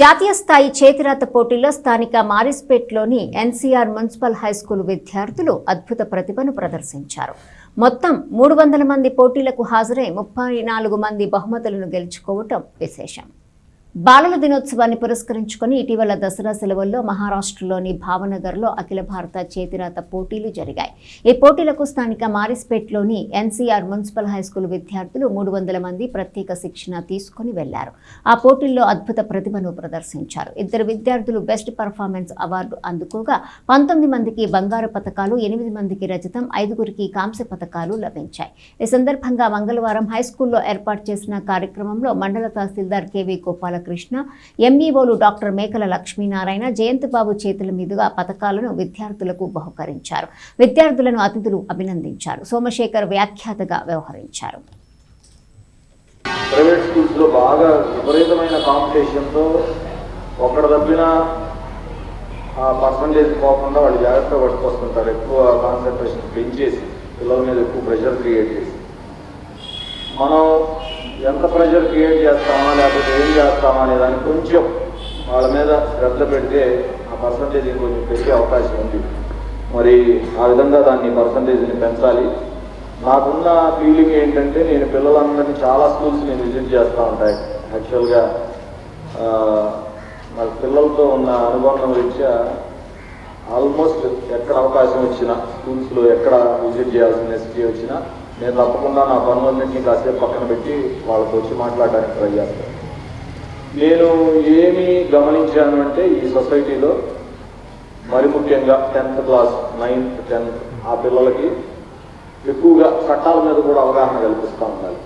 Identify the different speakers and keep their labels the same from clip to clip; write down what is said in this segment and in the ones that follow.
Speaker 1: జాతీయ స్థాయి చేతిరాత పోటీలో స్థానిక మారిస్పేట్లోని ఎన్సీఆర్ మున్సిపల్ హైస్కూల్ విద్యార్థులు అద్భుత ప్రతిభను ప్రదర్శించారు. మొత్తం మూడు వందల మంది పోటీలకు హాజరై ముప్పై నాలుగు మంది బహుమతులను గెలుచుకోవటం విశేషం. బాలల దినోత్సవాన్ని పురస్కరించుకొని ఇటీవల దసరా సెలవుల్లో మహారాష్ట్రలోని భావనగర్లో అఖిల భారత చేతిరాత పోటీలు జరిగాయి. ఈ పోటీలకు స్థానిక మారిస్పేట్లోని ఎన్సీఆర్ మున్సిపల్ హైస్కూల్ విద్యార్థులు మూడు వందల మంది ప్రత్యేక శిక్షణ తీసుకుని వెళ్ళారు. ఆ పోటీల్లో అద్భుత ప్రతిభను ప్రదర్శించారు. ఇద్దరు విద్యార్థులు బెస్ట్ పర్ఫార్మెన్స్ అవార్డు అందుకోగా పంతొమ్మిది మందికి బంగారు పథకాలు ఎనిమిది మందికి రజతం ఐదుగురికి కాంస్య పథకాలు లభించాయి. ఈ సందర్భంగా మంగళవారం హైస్కూల్లో ఏర్పాటు చేసిన కార్యక్రమంలో మండల తహసీల్దార్ కెవి గోపాలకృష్ణ ఎంఈఓలు డాక్టర్ మేకల లక్ష్మీనారాయణ జయంతిబాబు చేతుల మీదుగా పథకాలను విద్యార్థులకు బహుకరించారు. విద్యార్థులను అతిథులు అభినందించారు. సోమశేఖర్ వ్యాఖ్యాతగా వ్యవహరించారు.
Speaker 2: ప్రైవేట్ స్కూల్స్లో బాగా విపరీతమైన కాంపిటీషన్తో ఒక్కడ తప్పిన పర్సంటేజ్ పోకుండా వాళ్ళు జాగ్రత్తగా పట్టుకొస్తుంటారు. ఎక్కువ కాన్సన్ట్రేషన్ పెంచేసి పిల్లల మీద ఎక్కువ ప్రెషర్ క్రియేట్ చేసి. మనం ఎంత ప్రెషర్ క్రియేట్ చేస్తామా లేకపోతే ఏం చేస్తామా అనే దాన్ని కొంచెం వాళ్ళ మీద శ్రద్ధ పెడితే ఆ పర్సంటేజ్ కొంచెం పెరిగే అవకాశం ఉంది. మరి ఆ విధంగా దాన్ని పర్సంటేజ్ని పెంచాలి. నాకున్న ఫీలింగ్ ఏంటంటే నేను పిల్లలందరినీ చాలా స్కూల్స్ నేను విజిట్ చేస్తూ ఉంటాయి. యాక్చువల్గా మరి పిల్లలతో ఉన్న అనుబంధం రీత్యా ఆల్మోస్ట్ ఎక్కడ అవకాశం వచ్చినా స్కూల్స్లో ఎక్కడ విజిట్ చేయాల్సిన నెసిటీ వచ్చినా నేను తప్పకుండా నా పనులన్నింటినీ కాసేపు పక్కన పెట్టి వాళ్ళతో వచ్చి మాట్లాడడానికి ట్రై చేస్తాను నేను ఏమి గమనించాను అంటే ఈ సొసైటీలో మరి ముఖ్యంగా టెన్త్ క్లాస్ నైన్త్ టెన్త్ ఆ పిల్లలకి ఎక్కువగా చట్టాల మీద కూడా అవగాహన కల్పిస్తూ ఉండాలి.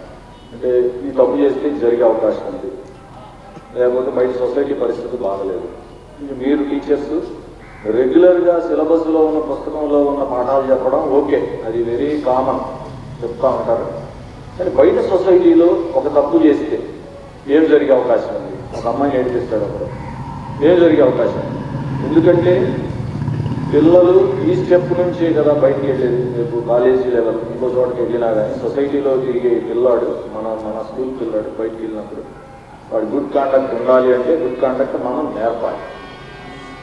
Speaker 2: అంటే ఈ తప్పు చేస్తే జరిగే అవకాశం ఉంది. లేకపోతే బయట సొసైటీ పరిస్థితి బాగలేదు. మీరు టీచర్స్ రెగ్యులర్గా సిలబస్లో ఉన్న పుస్తకంలో ఉన్న పాఠాలు చెప్పడం ఓకే. అది వెరీ కామన్. చెప్తా ఉంటారు. కానీ బయట సొసైటీలో ఒక తప్పు చేస్తే ఏం జరిగే అవకాశం ఉంది? ఒక అమ్మాయి నేర్పిస్తాడు అప్పుడు? ఏం జరిగే అవకాశం ఉంది? ఎందుకంటే పిల్లలు ఈ స్టెప్ నుంచే కదా బయటికి వెళ్ళేది. రేపు కాలేజీ లెవెల్ ఇంకో చోటకి వెళ్ళినా కానీ సొసైటీలో తిరిగే పిల్లాడు మన మన స్కూల్ పిల్లాడు బయటికి వెళ్ళినప్పుడు వాడు గుడ్ కాండక్ట్ ఉండాలి అంటే గుడ్ కాండక్ట్ మనం నేర్పాలి.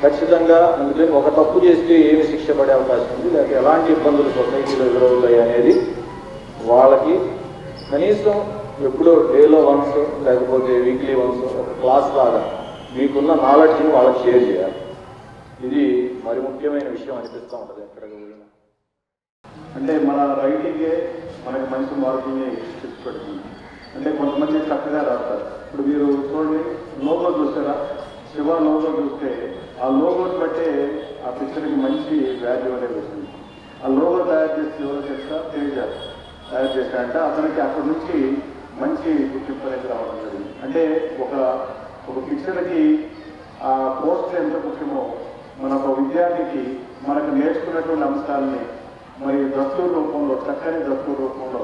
Speaker 2: ఖచ్చితంగా అందుకని ఒక తప్పు చేస్తే ఏమి శిక్ష పడే అవకాశం ఉంది? లేకపోతే ఎలాంటి ఇబ్బందులు సొసైటీలో ఎదురవు కనీసం ఎప్పుడో డేలో వన్స్ లేకపోతే వీక్లీ వన్స్ ఒక క్లాస్ లాగా మీకున్న నాలెడ్జ్ని వాళ్ళకి షేర్ చేయాలి. ఇది మరి ముఖ్యమైన విషయం అనిపిస్తూ ఉంటుంది ఎక్కడికి పోయినా
Speaker 3: అంటే మన రైటింగే మనకి మంచి మార్కుల్ని తెచ్చి పెడుతుంది. అంటే కొంతమంది చక్కగా రాస్తారు. ఇప్పుడు మీరు చూడండి లోగో చూస్తారా? శివ లోగో చూస్తే ఆ లోగోని బట్టే ఆ పిక్చర్కి మంచి వాల్యూ అనేది వస్తుంది. ఆ లోగో తయారు చేసి ఎవరో చేస్తా తెలియజేస్తారు తయారు చేశాడంటే అతనికి అక్కడి నుంచి మంచి గుర్తింపు అనేది రావడం జరిగింది. అంటే ఒక ఒక పిక్చర్కి ఆ పోస్ట్ ఎంత ముఖ్యమో మన ఒక విద్యార్థికి మనకు నేర్చుకున్నటువంటి అంశాలని మరి దస్తూరు రూపంలో చక్కని దస్తూరు రూపంలో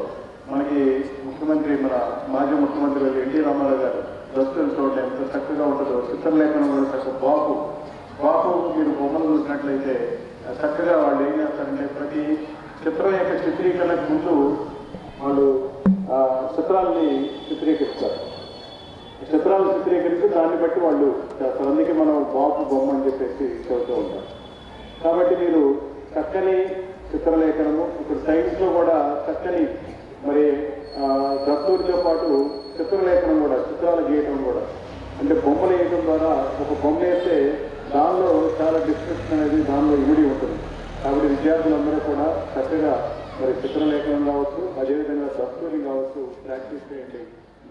Speaker 3: మనకి ముఖ్యమంత్రి మన మాజీ ముఖ్యమంత్రి ఎన్టీ రామారావు గారు దస్తూరు చూడడం ఎంత చక్కగా ఉంటుందో చిత్రలేఖనం కూడా చక్కగా బాపు బాపు మీరు బొమ్మలు చూసినట్లయితే చక్కగా వాళ్ళు ఏం చేస్తారంటే ప్రతి చిత్రం యొక్క చిత్రీకరణకు ముందు వాళ్ళు ఆ, చిత్రాలని చిత్రీకరిస్తారు. చిత్రాలు చిత్రీకరిస్తే దాన్ని బట్టి వాళ్ళు చేస్తారు. అందుకే మనం బాపు బొమ్మ అని చెప్పేసి చెబుతూ ఉంటాం. కాబట్టి మీరు చక్కని చిత్రలేఖనము ఇప్పుడు సైన్స్లో కూడా చక్కని మరి ఆ, దస్తూరితో పాటు చిత్రలేఖనం కూడా చిత్రాలు గీయటం కూడా. అంటే బొమ్మలు వేయటం ద్వారా ఒక బొమ్మ వేస్తే దానిలో చాలా డిస్క్రిప్షన్ అనేది దానిలో ఇమిడి ఉంటుంది. కాబట్టి విద్యార్థులందరూ కూడా చక్కగా మరి చిత్రలేఖనం కావచ్చు అదేవిధంగా దస్తూరి కావచ్చు ప్రాక్టీస్ చేయండి.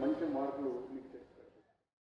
Speaker 3: మంచి మార్కులు మీకు